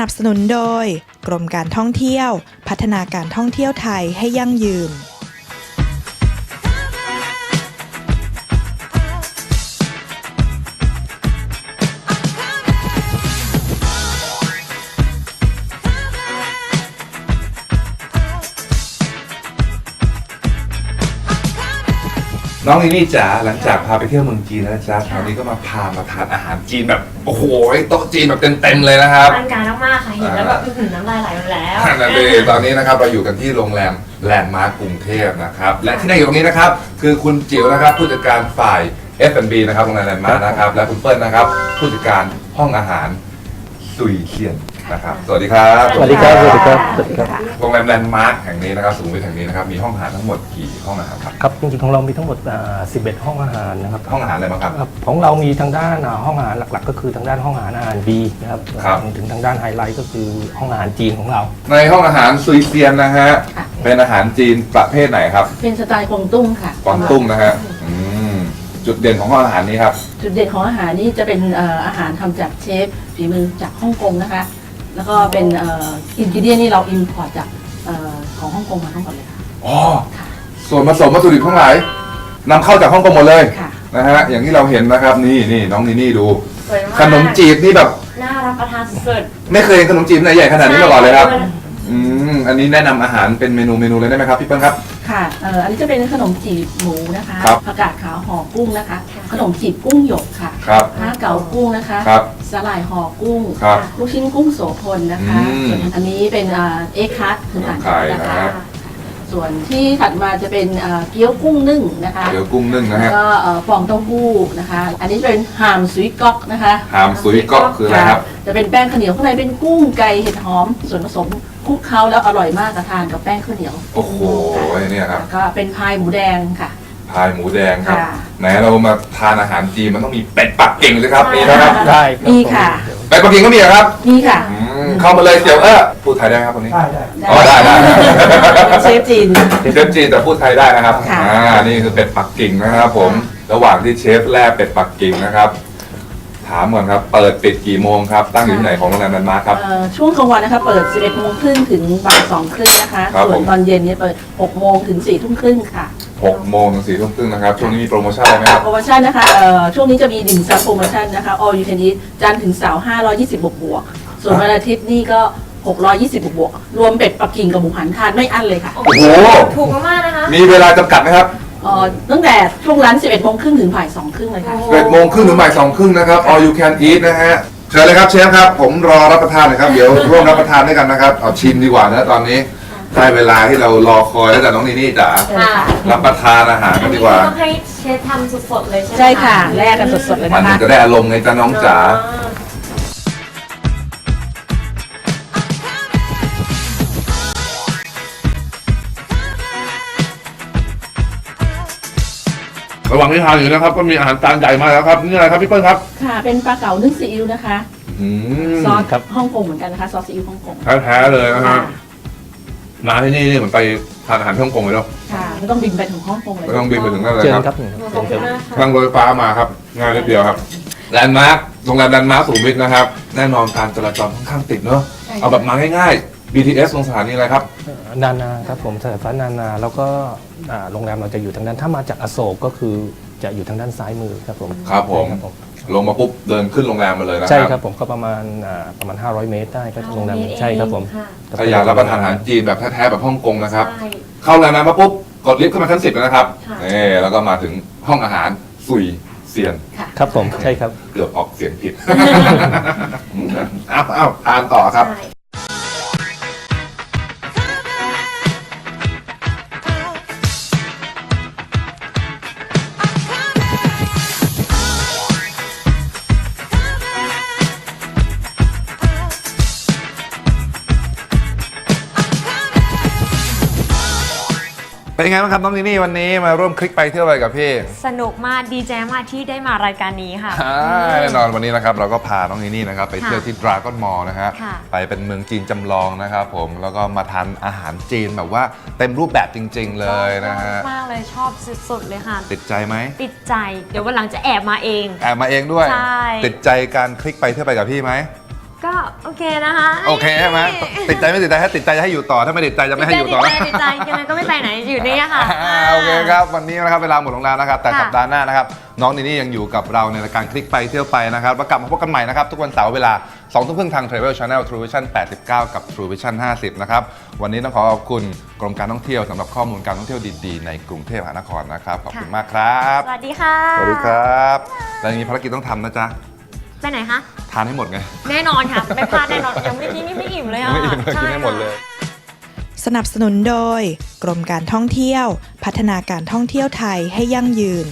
นับสนุนโดย กรมการท่องเที่ยว พัฒนาการท่องเที่ยวไทยให้ยั่งยืน น้องลินี่จ๋าหลังจากพาไปเที่ยวเมืองจีนแล้วนะจ๊ะคราวนี้ก็มาพามาทานอาหารจีนแบบโอ้โหโต๊ะจีนแบบเต็มๆเลยนะครับอลังการมากๆค่ะเห็นแล้วแบบอื้อหือน้ำลายไหลหมดแล้วนั่นเองตอนนี้นะครับเราอยู่กันที่โรงแรมแลนด์มาร์กกรุงเทพนะครับและที่นั่งอยู่ตรงนี้นะครับคือคุณจิ๋วนะครับผู้จัดการฝ่าย F&B นะครับโรงแรมแลนด์มาร์กนะครับและคุณเปิ้ลนะครับผู้จัดการห้องอาหารซุยเซียน นะครับ สวัสดีครับสวัสดีครับ สวัสดีครับ สวัสดีครับ โรงแรมแลนด์มาร์กแห่งนี้นะครับ สูงวิทแห่งนี้นะครับ มีห้องอาหารทั้งหมดกี่ห้องอาหารครับ ครับ จริงๆของเรามีทั้งหมดอ่า11 ห้องอาหารนะครับ ห้องอาหารอะไรบ้างครับ ครับของเรามีทางด้านอ่าห้องอาหารหลักๆ ก็คือทางด้านห้องอาหารอาหารบีนะครับครับรวมถึงทางด้านไฮไลท์ก็คือห้องอาหารจีนของเรา ในห้องอาหารซุยเซียนนะฮะเป็นอาหารจีนประเภทไหนครับเป็นสไตล์กวางตุ้งค่ะกวางตุ้งนะฮะอืมจุดเด่นของห้องอาหารนี้ครับ จุดเด่นของอาหารนี่จะเป็นเอ่ออาหารทำจากเชฟฝีมือจากฮ่องกงนะคะ แล้วก็เป็นอินกิเดียนนี่เราอินพอร์ตจากเอ่อของฮ่องกงมาทั้งหมดเลยค่ะอ๋อส่วนผสมวัตถุดิบทั้งหลายนำเข้าจากฮ่องกงหมดเลยค่ะ นะฮะอย่างที่เราเห็นนะครับนี่นี่น้องนี่นี่ดู สวยมากขนมจีบนี่แบบ น่ารับประทานสุดไม่เคยเห็นขนมจีบไหนใหญ่ขๆนาดนี้มาก่อนเลยครับใช่อืมอันนี้แนะนำอาหารเป็นเมนูเมนูเลยได้ไหมครับพี่เปิ้ลครับ ค่ะเอ่ออันนี้จะเป็นขนมจีบหมูนะคะครับผักกาดขาวห่อกุ้งนะคะ ขนมจีบกุ้งหยกค่ะครับห้าเก๋ากุ้งนะคะครับสลายห่อกุ้งครับลูกชิ้นกุ้งโสพลนะคะอืมส่วนอันนี้เป็นเอ่อเอ็กคัทคืออ่านไข่นะ นะคะฮะ ส่วนที่ถัดมาจะเป็นเอ่อเกี๊ยวกุ้งนึ่งนะคะเดี๋ยวกุ้งนึ่งนะแล้วฮะก็เอ่อฟองเต้าหู้นะคะ อันนี้จะเป็นหามซุยก๊อกนะคะหามซุยก๊อกคืออะไรครับ จะเป็นแป้งข้าวเหนียวข้างในเป็นกุ้งไก่เห็ดหอม ส่วนผสมคลุกเคล้าแล้วอร่อยมากกระทานกับแป้งข้าวเหนียวโอ้โหเนี่ยครับแล้วก็เป็นพายหมูแดงค่ะ พายหมูแดงครับ ค่ะ ไหนเรามาทานอาหารจีนมันต้องมีเป็ดปักกิ่งเลยครับมีนะครับได้รับมีค่ะเป็ดปักกิ่งก็มีเหรอครับ นี่ค่ะ อืม เข้ามาเลยเดี๋ยวเออพูดไทยได้ไหมครับตรงนี้ ได้ได้อ๋อได้ได้ เชฟจีน เชฟจีนแต่พูดไทยได้นะครับ ค่ะ อ่า นี่คือเป็ดปักกิ่งนะครับผม ระหว่างที่เชฟแล่เป็ดปักกิ่งนะครับ ถามก่อนครับ เปิดปิดกี่โมงครับ ตั้งอยู่ที่ไหนของโรงแรมแลนด์มาร์คครับ เอ่อช่วงกลางวันนะคะเปิด 11โมงครึ่งถึงบ่าย2ครึ่งนะคะ ครับส่วผนม ตอนเย็นเนี่ยเปิด 6 โมงถึง4ทุ่มครึ่งค่ะ6โมงถึง4ทุ่มครึ่งนะครับ ช่วงนี้มีโปรโมชั่นอะไรไหมครับ โปรโมชั่นนะคะเอ่อช่วงนี้จะมีดิ่มซับโปรโมชั่นนะคะ all you can eat จันทร์ถึงเสาร์520 บวกบวกๆ ส่วนวันอาทิตย์นี่ก็ 620บวกบวกๆรวมเป็ดปักกิ่งกับหมูหันทานไม่อั้นเลยค่ะโอ้โอ้โหโห ถูกมากๆนะคะ มีเวลาจำกัดไหมครับเอ่อตั้งแต่ช่วงร้าน 11โมงครึ่งถึงบ่าย2ครึ่งเลยค่ะโอ้11โมงครึ่งถึงบ่าย2ครึ่งนะครับ all you can eat นะฮะ เชิญเลยครับเชฟครับ ผมรอรับประทานหนะครับ เดี๋ยวร่วมรับประทานด้วยกันนะครับ เอาชิมดีกว่านะตอนนี้ได้เวลาที่เรารอคอยแล้วแต่น้องนีนี่จ๋าค่ะรับประทานอาหารอักันนนี้ดีกว่า ต้องให้เชฟทำสดๆเลยใช่ไหม ใช่ค่ะ แลกกันสดๆเลยมันนะคะ ถึงจะได้อารมณ์ไงจ้าน้องจ๋า ระหว่างที่ทานอยู่นะครับ ก็มีอาหารจานใหญ่มาแล้วครับนี่อะไรครับพี่เปิ้ลครับค่ะ เป็นปลาเก๋านึ่งซีอิ๊วนะคะ อืมซอสครับ ฮ่องกงเหมือนกันนะคะ ซอสซีอิ๊วฮ่องกงแท้ๆเลยนะฮะค่ะมาที่นี่นี่เหมือนไปทานอาหารที่ฮ่องกงเลยเนาะค่ะไม่ต้องบินไปถึงฮ่องกงเลยไม่ต้องบินไปถึงนั่นเลยเชิญครับครับขอบคุณมากค่ะ นั่งรถไฟฟ้ามาครับง่ายนิดเดียวครับแลนด์มาร์คโรงแรมแลนด์มาร์คสุขุมวิทนะครับ แน่นอนการจราจรค่อนข้างติดเนาะใช่ เอาแบบมาง่ายๆ BTS ลงสถานีอะไรครับเอ่อนานาครับผมสถานีนานาแล้วก็อ่าโรงแรมเราจะอยู่ทางด้านถ้ามาจากอโศกก็คือจะอยู่ทางด้านซ้ายมือครับผมครับผม ใช่ครับผมลงมาปุ๊บเดินขึ้นโรงแรมมาเลยนะใช่คครัรับบผมก็ประมาณอ่าประมาณ 500 เมตรได้ก็โรงแรม500เมตรใช่ครับผมเองค่ะถ้าอยากรับประทานอาหารจีนแบบแท้ๆแบบฮ่องกงนะครับ ใช่ เข้าโรงแรมมาปุ๊บกดลิฟต์ขึ้นมาชั้นสิบเลยนะครับค่ะ นี่แล้วก็มาถึงห้องอาหารสุยเซียนครับผมใช่ครับ เกือบออกเสียงผิด อ้าวอ้าวทานต่อครับ ใช่ เป็นยังไงบ้างครับน้องนินี่วันนี้มาร่วมคลิกไปเที่ยวอะไรกับพี่สนุกมากดีใจมากที่ได้มารายการนี้ค่ะ อ่าแน่นอนวันนี้นะครับเราก็พาน้องนินี่นะครับไปค่ะเที่ยวที่ดราก้อนมอลนะฮะค่ะ ไปเป็นเมืองจีนจำลองนะครับผมแล้วก็มาทานอาหารจีนแบบว่าเต็มรูปแบบจริง ๆ เลยนะฮะชอบมากเลยชอบสุดๆเลยค่ะ ติดใจไหมติดใจ เดี๋ยววันหลังจะแอบมาเอง แอบมาเองด้วย ใช่ ติดใจการคลิกไปเที่ยวไปกับพี่ไหม ก็โอเคนะคะโอเคใช่ไหมติดใจไม่ติดใจถ้าติดใจจะให้อยู่ต่อถ้าไม่ติดใจจะไม่ให้อยู่ต่อติดนะใจติดใจติดใจยังไงก็ไม่ไปไหนอยู่นี่ค่ะอ่าโอเคครับวันนี้นะครับเวลาหมดลงแล้วนะครับ แต่ค่ะสัปดาห์หน้านะครับน้องนินี่ยังอยู่กับเราในรายการคลิกไปเที่ยวไปนะครับแล้วกลับมาพบกันใหม่นะครับทุกวันเสาร์เวลา2ทุ่มครึ่งทาง Travel Channel True Vision 89 กับ True Vision 50 นะครับวันนี้ต้องขอขอบคุณกรมการท่องเที่ยวสำหรับข้อมูลการท่องเที่ยวดีๆในกรุงเทพมหานครนะครับขอบคุณมากครับ สวัสดีค่ะสวัสดีครับแล้วยังมีภารกิจต้องทำนะจ๊ะ ไปไหนคะ ทานให้หมดไง แน่นอนค่ะ ไม่พลาดแน่นอนยังไม่กินนี่ไม่อิ่มเลยอะไม่อิ่มเลยกินให้หมดเลย สนับสนุนโดย กรมการท่องเที่ยว พัฒนาการท่องเที่ยวไทยให้ยั่งยืน